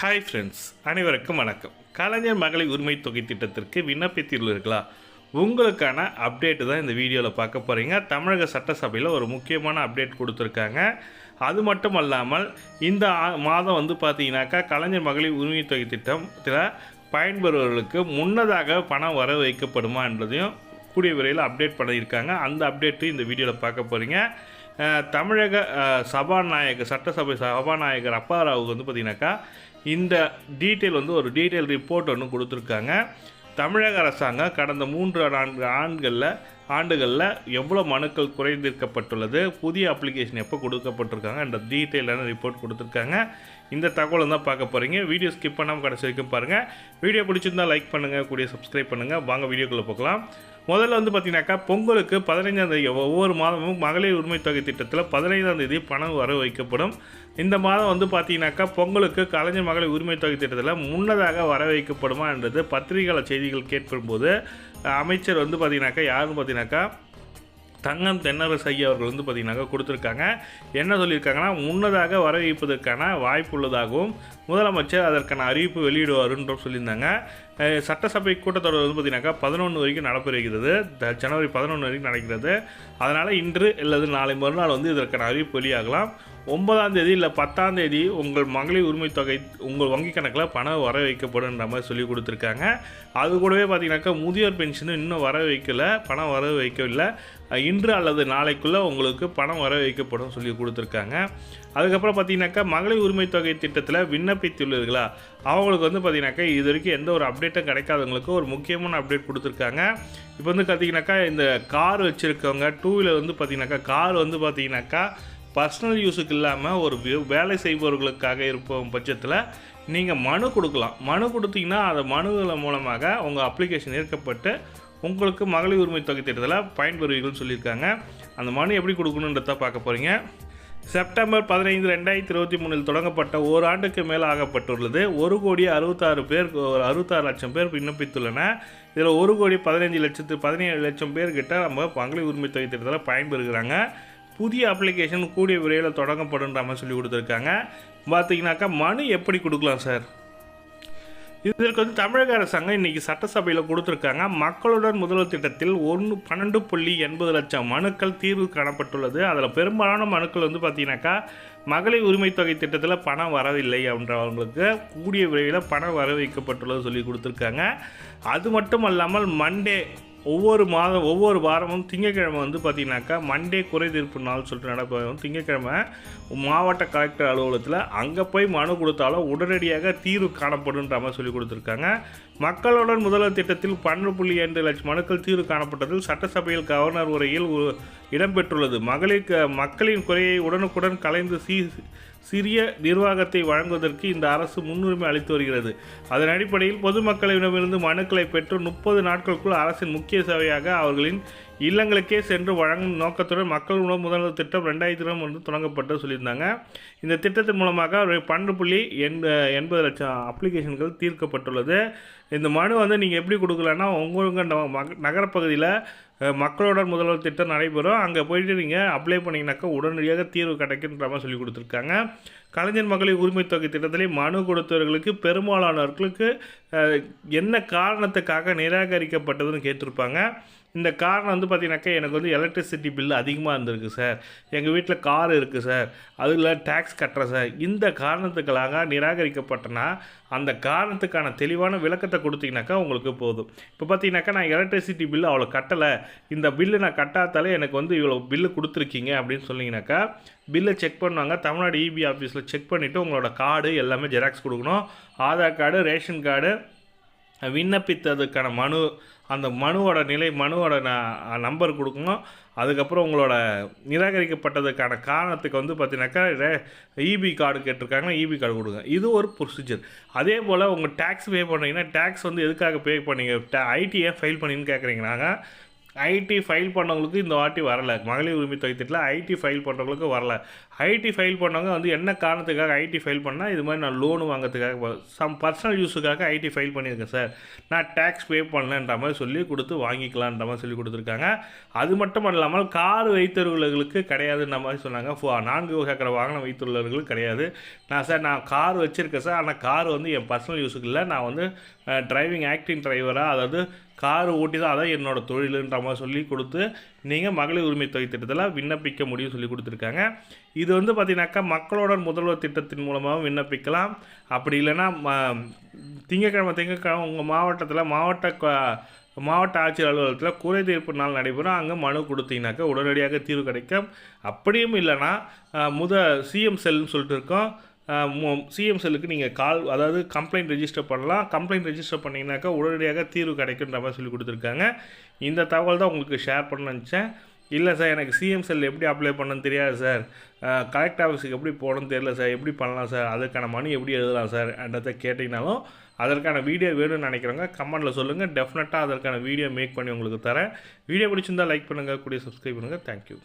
Hi friends அனைவருக்கும் வணக்கம். கலைஞர் மகளிர் உரிமை தொகை திட்டத்திற்கு விண்ணப்பித்துள்ளீர்களா? உங்களுக்கான அப்டேட்டு தான் இந்த வீடியோவில் பார்க்க போகிறீங்க தமிழக சட்டசபையில் ஒரு முக்கியமான அப்டேட் கொடுத்துருக்காங்க. அது மட்டும் அல்லாமல் இந்த மாதம் வந்து பார்த்தீங்கன்னாக்கா கலைஞர் மகளிர் உரிமை தொகை திட்டத்தில் பயன்பெறுவர்களுக்கு முன்னதாக பணம் வர வைக்கப்படுமா என்பதையும் கூடிய விரைவில் அப்டேட் பண்ணியிருக்காங்க. அந்த அப்டேட்டு இந்த வீடியோவில் பார்க்க போகிறீங்க தமிழக சபாநாயகர் சட்டசபை சபாநாயகர் அப்பாராவுக்கு வந்து பார்த்தீங்கன்னாக்கா இந்த டீட்டெயில் வந்து ஒரு டீட்டெயில் ரிப்போர்ட் ஒன்று கொடுத்துருக்காங்க. தமிழக அரசாங்கம் கடந்த மூன்று நான்கு ஆண்டுகளில் ஆண்டுகளில் எவ்வளோ மனுக்கள் குறைந்திருக்கப்பட்டுள்ளது? புதிய அப்ளிகேஷன் எப்போ கொடுக்கப்பட்டிருக்காங்க? என்ற டீட்டெயிலான ரிப்போர்ட் கொடுத்துருக்காங்க. இந்த தகவலும் தான் பார்க்க போகிறீங்க வீடியோ ஸ்கிப் பண்ணாமல் கடைசி வரைக்கும் பாருங்கள் வீடியோ பிடிச்சிருந்தா லைக் பண்ணுங்கள் கூடிய சப்ஸ்கிரைப் பண்ணுங்கள் வாங்க வீடியோக்குள்ளே போகலாம். முதல்ல வந்து பார்த்தீங்கன்னாக்கா பொங்கலுக்கு பதினைஞ்சாம் தேதி ஒவ்வொரு மாதமும் மகளிர் உரிமை தொகை திட்டத்தில் பதினைந்தாம் தேதி பணம் வர வைக்கப்படும். இந்த மாதம் வந்து பார்த்தீங்கன்னாக்கா பொங்கலுக்கு கலைஞர் மகளிர் உரிமை தொகை திட்டத்தில் முன்னதாக வர வைக்கப்படுமா என்றது பத்திரிகைகள செய்திகள் கேட்கும்போது அமைச்சர் வந்து பார்த்தீங்கன்னாக்கா யாருன்னு பார்த்தீங்கன்னாக்கா தங்கம் தென்னரசு ஐயா அவர்கள் வந்து பார்த்தீங்கன்னாக்கா கொடுத்துருக்காங்க. என்ன சொல்லியிருக்காங்கன்னா முன்னதாக வர வைப்பதற்கான வாய்ப்பு உள்ளதாகவும் முதலமைச்சர் அதற்கான அறிவிப்பு வெளியிடுவாருன்ற சொல்லியிருந்தாங்க. சட்டசபை கூட்டத்தொடர் வந்து பார்த்தீங்கன்னாக்கா பதினொன்று வரைக்கும் நடைபெறுகிறது. த- ஜனவரி பதினொன்று வரைக்கும் நடக்கிறது. அதனால் இன்று அல்லது நாளை மறுநாள் வந்து இதற்கான அறிவிப்பு வெளியாகலாம். ஒன்பதாம் தேதி இல்லை பத்தாம் தேதி உங்கள் மகளிர் உரிமை தொகை உங்கள் வங்கி கணக்கில் பணம் வர வைக்கப்படுன்ற மாதிரி சொல்லி கொடுத்துருக்காங்க. அது கூடவே பார்த்தீங்கன்னாக்கா முதியோர் பென்ஷனும் இன்னும் வர வைக்கல பணம் வர வைக்கவில்லை இன்று அல்லது நாளைக்குள்ளே உங்களுக்கு பணம் வர வைக்கப்படும் சொல்லி கொடுத்துருக்காங்க. அதுக்கப்புறம் பார்த்தீங்கன்னாக்கா மகளிர் உரிமை தொகை திட்டத்தில் விண்ணப்பித்துள்ளீர்களா? அவங்களுக்கு வந்து பார்த்தீங்கன்னாக்கா இது வரைக்கும் எந்த ஒரு அப்டேட்டும் கிடைக்காதவங்களுக்கு ஒரு முக்கியமான அப்டேட் கொடுத்துருக்காங்க. இப்போ வந்து பார்த்தீங்கன்னாக்கா இந்த கார் வச்சுருக்கவங்க டூ வீலர் வந்து பார்த்தீங்கன்னாக்கா கார் வந்து பார்த்தீங்கன்னாக்கா பர்சனல் யூஸுக்கு இல்லாமல் ஒரு வேலை செய்பவர்களுக்காக இருப்போம் பட்சத்தில் நீங்கள் மனு கொடுக்கலாம். மனு கொடுத்தீங்கன்னா அந்த மனுகள் மூலமாக உங்கள் அப்ளிகேஷன் ஏற்கப்பட்டு உங்களுக்கு மகளிர் உரிமை தொகை திட்டத்தில் பயன்பெறுவீர்கள்னு சொல்லியிருக்காங்க. அந்த மனு எப்படி கொடுக்கணுன்றத பார்க்க போகிறீங்க செப்டம்பர் பதினைந்து ரெண்டாயிரத்தி இருபத்தி மூணில் தொடங்கப்பட்ட ஓராண்டுக்கு மேல் ஆகப்பட்டுள்ளது. ஒரு கோடி அறுபத்தாறு பேர் ஒரு அறுபத்தாறு லட்சம் பேர் விண்ணப்பித்துள்ளன. இதில் ஒரு கோடி பதினைஞ்சு லட்சத்து பதினேழு லட்சம் பேர்கிட்ட நம்ம மகளிர் உரிமை தொகை திட்டத்தில் பயன்பெறுகிறாங்க. புதிய அப்ளிகேஷன் கூடிய விரைவில் தொடங்கப்படுன்ற மாதிரி சொல்லி கொடுத்துருக்காங்க. பார்த்தீங்கன்னாக்கா மனு எப்படி கொடுக்கலாம் சார்? இதற்கு வந்து தமிழக அரசாங்கம் இன்றைக்கி சட்டசபையில் கொடுத்துருக்காங்க. மக்களுடன் முதல்வர் திட்டத்தில் ஒன்று பன்னெண்டு புள்ளி எண்பது லட்சம் மனுக்கள் தீர்வு காணப்பட்டுள்ளது. அதில் பெரும்பாலான மனுக்கள் வந்து பார்த்தீங்கன்னாக்கா மகளிர் உரிமை தொகை திட்டத்தில் பணம் வரவில்லை அப்படின்றவங்களுக்கு கூடிய விரைவில் பணம் வர வைக்கப்பட்டுள்ளது சொல்லி கொடுத்துருக்காங்க. அது மட்டும் அல்லாமல் மண்டே ஒவ்வொரு மாதம் ஒவ்வொரு வாரமும் திங்கக்கிழமை வந்து பார்த்தீங்கன்னாக்கா மண்டே குறை தீர்ப்பு நாள் சொல்லிட்டு நடக்கும் திங்கக்கிழமை மாவட்ட கலெக்டர் அலுவலகத்தில் அங்கே போய் மனு கொடுத்தாலும் உடனடியாக தீர்வு காணப்படுன்ற மாதிரி சொல்லி கொடுத்துருக்காங்க. மக்களுடன் முதல்வர் திட்டத்தில் பன்னெண்டு புள்ளி இரண்டு லட்சம் மனுக்கள் தீர்வு காணப்பட்டதில் சட்டசபையில் கவர்னர் உரையில் உ- இடம்பெற்றுள்ளது. மகளிர் க- மக்களின் குறையை உடனுக்குடன் கலைந்து சீ சிறிய நிர்வாகத்தை வழங்குவதற்கு இந்த அரசு முன்னுரிமை அளித்து வருகிறது. அதன் அடிப்படையில் பொதுமக்களிடமிருந்து மனுக்களை பெற்று முப்பது நாட்களுக்குள் அரசின் முக்கிய சேவையாக அவர்களின் இல்லங்களுக்கே சென்று வழங்கும் நோக்கத்துடன் மக்கள் உணவு முதல்வர் திட்டம் ரெண்டாயிரத்தி இருபது வந்து தொடங்கப்பட்டு சொல்லியிருந்தாங்க. இந்த திட்டத்தின் மூலமாக ஒரு பன்னெண்டு புள்ளி எண்ப எண்பது லட்சம் அப்ளிகேஷன்கள் தீர்க்கப்பட்டுள்ளது. இந்த மனு வந்து நீங்கள் எப்படி கொடுக்கலன்னா உங்கள் நகரப்பகுதியில் மக்களோட மக்களுடன் முதல்வர் திட்டம் நடைபெறும். அங்கே போயிட்டு நீங்கள் அப்ளை பண்ணிங்கனாக்கா உடனடியாக தீர்வு கிடைக்குன்ற மாதிரி சொல்லி கொடுத்துருக்காங்க. கலைஞர் மகளிர் உரிமை தொகை திட்டத்திலே மனு கொடுத்தவர்களுக்கு பெரும்பாலானவர்களுக்கு என்ன காரணத்துக்காக நிராகரிக்கப்பட்டதுன்னு கேட்டிருப்பாங்க. இந்த காரணம் வந்து பார்த்தீங்கன்னாக்கா எனக்கு வந்து எலக்ட்ரிசிட்டி பில் அதிகமாக இருந்திருக்கு சார் எங்கள் வீட்டில் கார் இருக்குது சார் அதில் டேக்ஸ் கட்டுறேன் சார் இந்த காரணத்துக்களாக நிராகரிக்கப்பட்டனா அந்த காரணத்துக்கான தெளிவான விளக்கத்தை கொடுத்தீங்கனாக்கா உங்களுக்கு போதும். இப்போ பார்த்தீங்கன்னாக்கா நான் எலக்ட்ரிசிட்டி பில் அவ்வளோ கட்டலை. இந்த பில்லு நான் கட்டாத்தாலே எனக்கு வந்து இவ்வளோ பில்லு கொடுத்துருக்கீங்க அப்படின்னு சொன்னீங்கன்னாக்கா பில்லை செக் பண்ணுவாங்க. தமிழ்நாடு இபி ஆஃபீஸில் செக் பண்ணிவிட்டு உங்களோட கார்டு எல்லாமே ஜெராக்ஸ் கொடுக்கணும். ஆதார் கார்டு ரேஷன் கார்டு விண்ணப்பித்ததுக்கான மனு அந்த மனுவோட நிலை மனுவோட ந- நம்பர் கொடுக்கணும். அதுக்கப்புறம் உங்களோட நிராகரிக்கப்பட்டதுக்கான காரணத்துக்கு வந்து பார்த்தீங்கன்னாக்கா இபி கார்டு கேட்டிருக்காங்க. இபி கார்டு கொடுங்க. இது ஒரு ப்ரொசீஜர் அதே போல் உங்கள் டேக்ஸ் பே பண்ணீங்கன்னா டேக்ஸ் வந்து எதுக்காக பே பண்ணீங்க? ஐடி ஏன் ஃபைல் பண்ணின்னு கேட்குறீங்கன்னாங்க ஐடி ஃபைல் பண்ணவங்களுக்கு இந்த வாட்டி வரல. மகளிர் உரிமை தொகை திட்டத்தில் ஐடி ஃபைல் பண்ணுறவங்களுக்கு வரல. ஐடி ஃபைல் பண்ணவங்க வந்து என்ன காரணத்துக்காக ஐடி ஃபைல் பண்ணால் இது மாதிரி நான் லோன் வாங்குறதுக்காக சம் பர்சனல் யூஸுக்காக ஐடி ஃபைல் பண்ணியிருக்கேன் சார். நான் டேக்ஸ் பே பண்ணலன்ற மாதிரி சொல்லி கொடுத்து வாங்கிக்கலான்ற மாதிரி சொல்லி கொடுத்துருக்காங்க. அது மட்டும் இல்லாமல் கார் வைத்தவர்களுக்கு கிடையாதுன்ற மாதிரி சொன்னாங்க. ஃபோ நான்கு சக்கர வாகனம் வைத்துள்ளவர்களுக்கு கிடையாது. நான் சார் நான் கார் வச்சுருக்கேன் சார். ஆனால் கார் வந்து என் பர்சனல் யூஸுக்கு இல்லை. நான் வந்து டிரைவிங் ஆக்டிங் டிரைவராக அதாவது கார் ஓட்டி தான் அதான் என்னோட தொழிலுன்ற மாதிரி சொல்லி கொடுத்து நீங்கள் மகளிர் உரிமை தொகை திட்டத்தில் விண்ணப்பிக்க முடியும் சொல்லி கொடுத்துருக்காங்க. இது வந்து பார்த்திங்கனாக்கா மக்களோட முதல்வர் திட்டத்தின் மூலமாகவும் விண்ணப்பிக்கலாம். அப்படி இல்லைன்னா ம திங்கக்கிழமை திங்கக்கிழமை உங்கள் மாவட்டத்தில் மாவட்ட மாவட்ட ஆட்சியர் அலுவலகத்தில் குறை தீர்ப்பு நாள் நடைபெறும். அங்கே மனு கொடுத்தீங்கன்னாக்கா உடனடியாக தீர்வு கிடைக்கும். அப்படியும் இல்லைன்னா முத சிஎம் செல்னு சொல்லிட்டு இருக்கோம். சிஎம் செல்லுக்கு நீங்கள் கால் அதாவது கம்ப்ளைண்ட் ரெஜிஸ்டர் பண்ணலாம். கம்ப்ளைண்ட் ரெஜிஸ்டர் பண்ணிங்கனாக்கா உடனடியாக தீர்வு கிடைக்குன்ற மாதிரி சொல்லி கொடுத்துருக்காங்க. இந்த தகவல் தான் உங்களுக்கு ஷேர் பண்ண நினச்சேன். இல்லை சார் எனக்கு சிஎம் செல் எப்படி அப்ளை பண்ணணும்னு தெரியாது சார் கலெக்ட் ஆஃபீஸுக்கு எப்படி போகணும்னு தெரியல சார் எப்படி பண்ணலாம் சார் அதுக்கான மணி எப்படி எழுதலாம் சார் என்றதை கேட்டிங்கனாலும் அதற்கான வீடியோ வேணும்னு நினைக்கிறவங்க கமெண்ட்டில் சொல்லுங்கள் டெஃபினட்டாக அதற்கான வீடியோ மேக் பண்ணி உங்களுக்கு தரேன். வீடியோ பிடிச்சிருந்தா லைக் பண்ணுங்கள் கூடிய சப்ஸ்கிரைப் பண்ணுங்கள் தேங்க்யூ